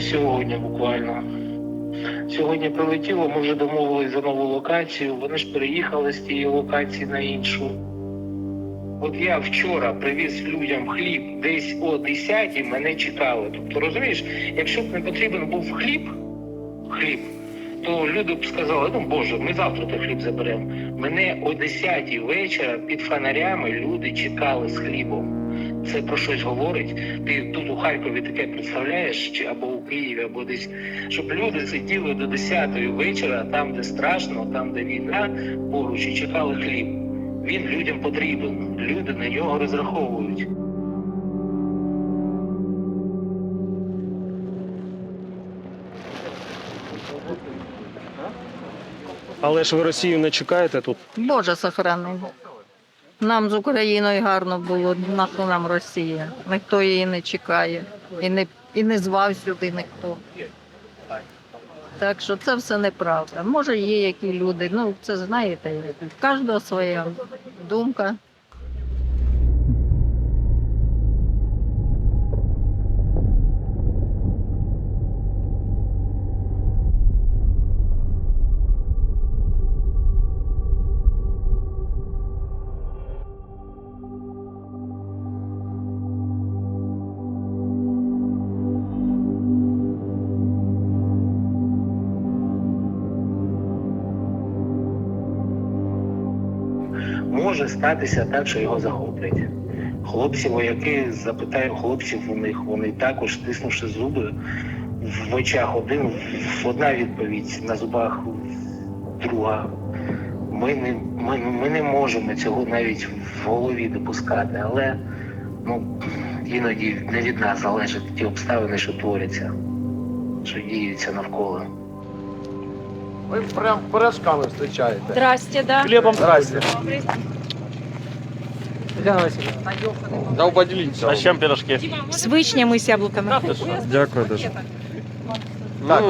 сьогодні буквально. Сьогодні прилетіло, ми вже домовились за нову локацію. Вони ж переїхали з тієї локації на іншу. От я вчора привіз людям хліб десь о 10 мене чекали. Тобто, розумієш, якщо б не потрібен був хліб, хліб, то люди б сказали, ну Боже, ми завтра той хліб заберемо. Мене о 10 вечора під фонарями люди чекали з хлібом. Це про щось говорить. Ти тут у Харкові таке представляєш, чи або у Києві, або десь, щоб люди сиділи до 10 вечора, там, де страшно, там, де війна, поруч і чекали хліб. Він людям потрібен. Люди на нього розраховують. Але ж ви Росію не чекаєте тут. Боже сохрани. Нам з Україною гарно було, нахто нам Росія. Ніхто її не чекає. І не, і не звав сюди ніхто. Так що це все неправда. Може, є які люди, ну це знаєте, в кожного своя думка. Може статися так, що його захоплять. Хлопці вояки запитаю хлопців у них, вони також стиснувши зуби в очах один, одна відповідь на зубах друга. Ми не, ми, ми не можемо цього навіть в голові допускати, але ну, іноді не від нас залежать ті обставини, що творяться, що діються навколо. Ви прям пирожками зустрічаєте. Здрасте, да. Хлібом Здрасте. Да поділіться. А з чим пирожки? С вишнями і з яблуками. Дякую дуже. Так.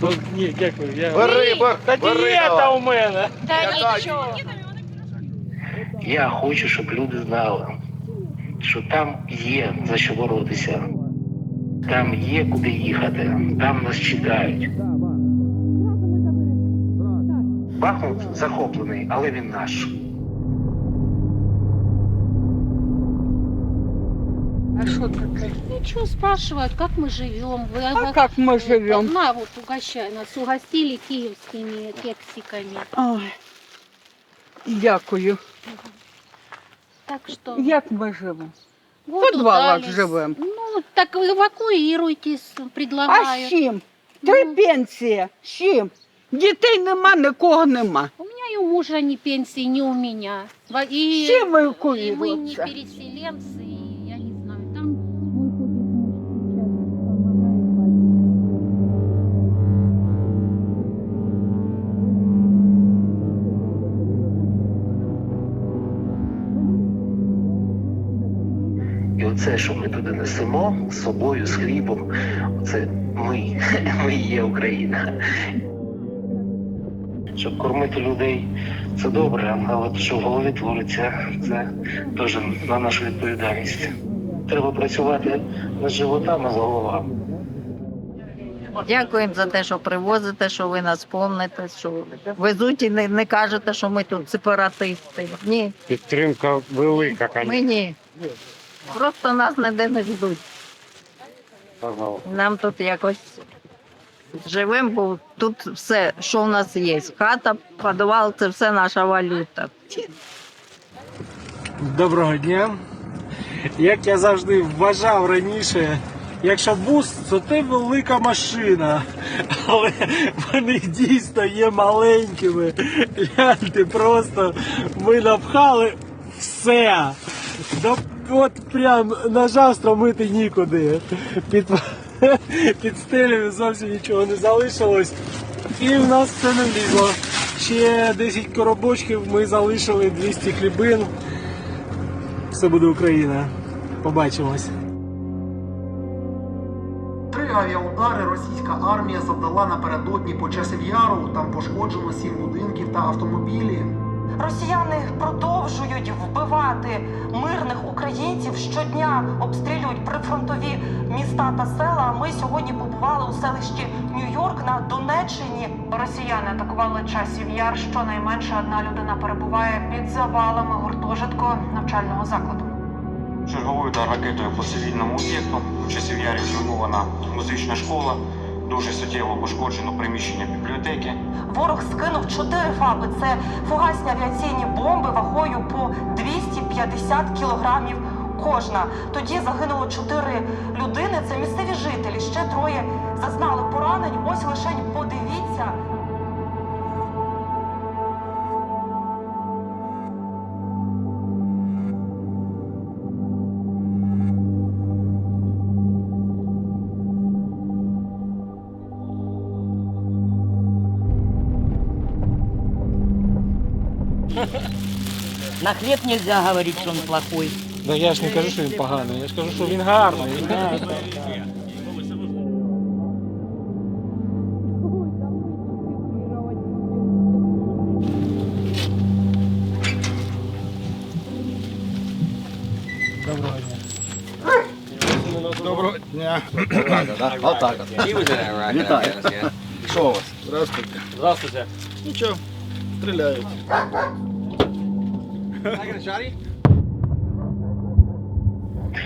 Тут ні, дякую. Я... Бери, бери, Та бери, дієта у мене. Та нічого. Я хочу, щоб люди знали, що там є за що боротися, там є куди їхати, там нас чекають. Бахмут захоплений, але він наш. А что такое? Ничего спрашивают, как мы живем. Вы, А как мы живем? На, вот угощай нас. Угостили киевскими кексиками. Ой, дякую. Так что... Як ми живемо? В воду підвалах дали. живемо. Ну, так евакуируйтесь, А предлагаю. з чим? Три Ну. пенсії. З чим? Дітей нема, нікого нема. У меня и у мужа ни пенсии, ни у меня. Во- И, чим и мы не евакуюватися? переселенцы, и я не знаю. Там мой ходит муж сейчас, помогает І оце, що ми туди несемо з собою, з хлібом, це ми, ми і є Україна. Щоб кормити людей, це добре, але що в голові твориться, це теж на нашу відповідальність. Треба працювати над животами а з головами. Дякуємо за те, що привозите, що ви нас помните, що везуть і не, не кажете, що ми тут сепаратисти. Ні, Підтримка велика, ми ні. Просто нас ніде не ждуть. Нам тут якось живемо, бо тут все, що в нас є. Хата, підвал це все наша валюта. Доброго дня. Як я завжди вважав раніше, якщо бус, то це велика машина. Але вони дійсно є маленькими. Гляньте, просто ми напхали все. От прям нажав стромити нікуди. під стилем зовсім нічого не залишилось. І в нас це не влізло. Ще 10 коробочків ми залишили 200 хлібин. Все буде Україна. Побачимось. Три авіаудари російська армія завдала напередодні по часів яру. Там пошкоджено сім будинків та автомобілі. Росіяни продовжують вбивати мирних українців щодня, обстрілюють прифронтові міста та села. Ми сьогодні побували у селищі Нью-Йорк на Донеччині. Росіяни атакували часів яр. Щонайменше одна людина перебуває під завалами гуртожитку навчального закладу. Черговою удар ракетою по цивільному об'єкту. Часів ярі зруйнована музична школа. Дуже суттєво пошкоджено приміщення бібліотеки. Ворог скинув чотири фаби. Це фугасні авіаційні бомби вагою по 250 кілограмів кожна. Тоді загинуло чотири людини. Це місцеві жителі. Ще троє зазнали поранень. Ось лишень подивіться. На хліб нельзя говорити, що він плохой. Да я ж не кажу, що він поганий, я ж кажу, що він гарний. Доброго дня. Доброго дня. Отак от. Вітаю. Що у вас? Здравствуйте. Здравствуйте. Нічого, Стріляють.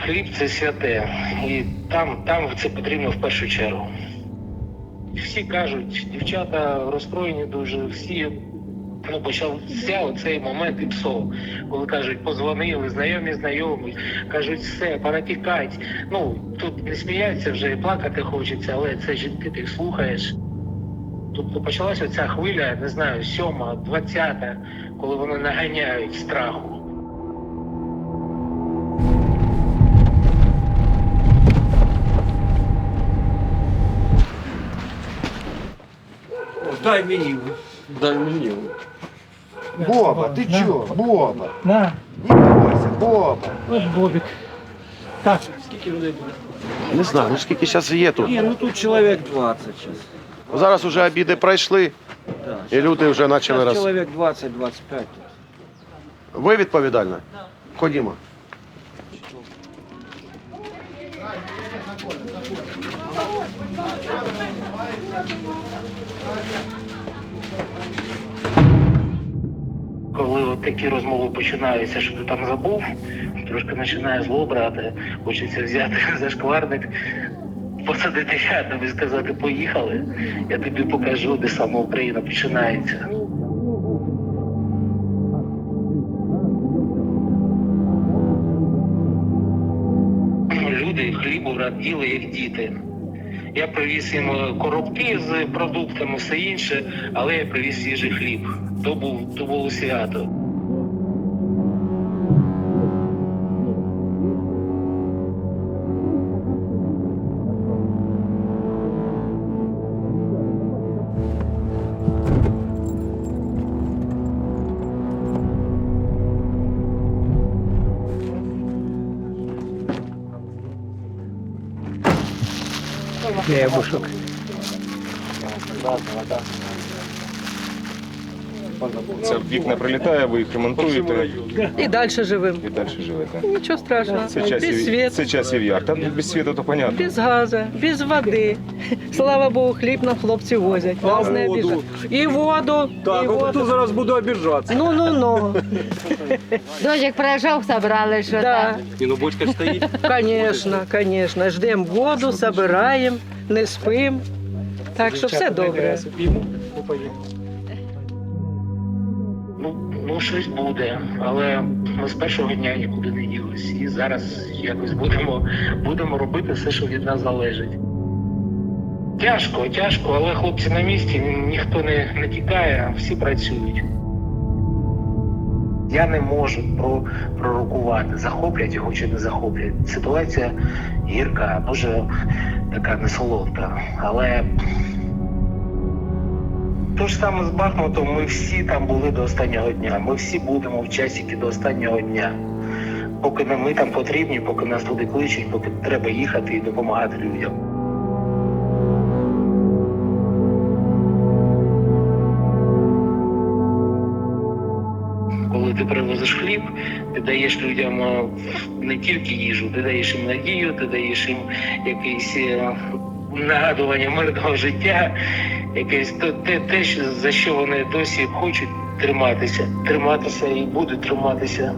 Хліб це святе, і там, там це потрібно в першу чергу. Всі кажуть, дівчата розстроєні дуже, всі ну, почався оцей момент і псов, коли кажуть, позвонили, знайомі, знайомі, кажуть, все, пора тікати. Ну, тут не сміяться вже і плакати хочеться, але це жінки, ти їх слухаєш. Тобто почалася ця хвиля, не знаю, сьома, двадцята, коли вони наганяють страху. Дай мені. Дай мені. Боба, ти чо? Боба? На, Не бойся, Боба. ось Бобік. Так, Не знаю, ну скільки зараз є тут. ні, ну тут чоловік 20 зараз. Зараз вже обіди пройшли, і люди вже почали роз... Чоловік 20-25. Ви відповідальна? Ходімо. коли от такі розмови починаються, що ти там забув, трошки починає зло брати, хочеться взяти за шкварник, посадити рядом і сказати, поїхали, я тобі покажу, де саме Україна починається. Люди хлібу раділи, як діти. Я привіз їм е, коробки з продуктами, все інше, але я привіз свіжий хліб. То був то було свято. Хлебушок. Це вікна прилітає, ви їх ремонтуєте І далі живемо. і далі живете. Нічого страшного. Це без часів, світу, це часів яр. Та без світу то понятно. без газу, без води. Слава Богу, хліб нам хлопці возять. Нас не обіжають. І воду, і воду. зараз буду обіжатися. Ну, ну, ну. Дожик пройшов, собрали, що Да, І ну бочка стоїть. конечно, конечно. Ждемо воду, собираємо, не спимо. Так що все добре. Ну, ну щось буде, але ми з першого дня нікуди не ділись. І зараз якось будемо, будемо робити все, що від нас залежить. Тяжко, тяжко, але хлопці на місці, ніхто не, не тікає, всі працюють. Я не можу про, пророкувати, захоплять його чи не захоплять. Ситуація гірка, дуже така несолодка. Але то ж саме з Бахмутом, ми всі там були до останнього дня. Ми всі будемо в часіки до останнього дня. Поки ми там потрібні, поки нас туди кличуть, поки треба їхати і допомагати людям. Ти даєш людям е, не тільки їжу, ти даєш їм надію, ти даєш їм якесь е, нагадування мирного життя, якесь те, те, за що вони досі хочуть триматися, триматися і будуть триматися.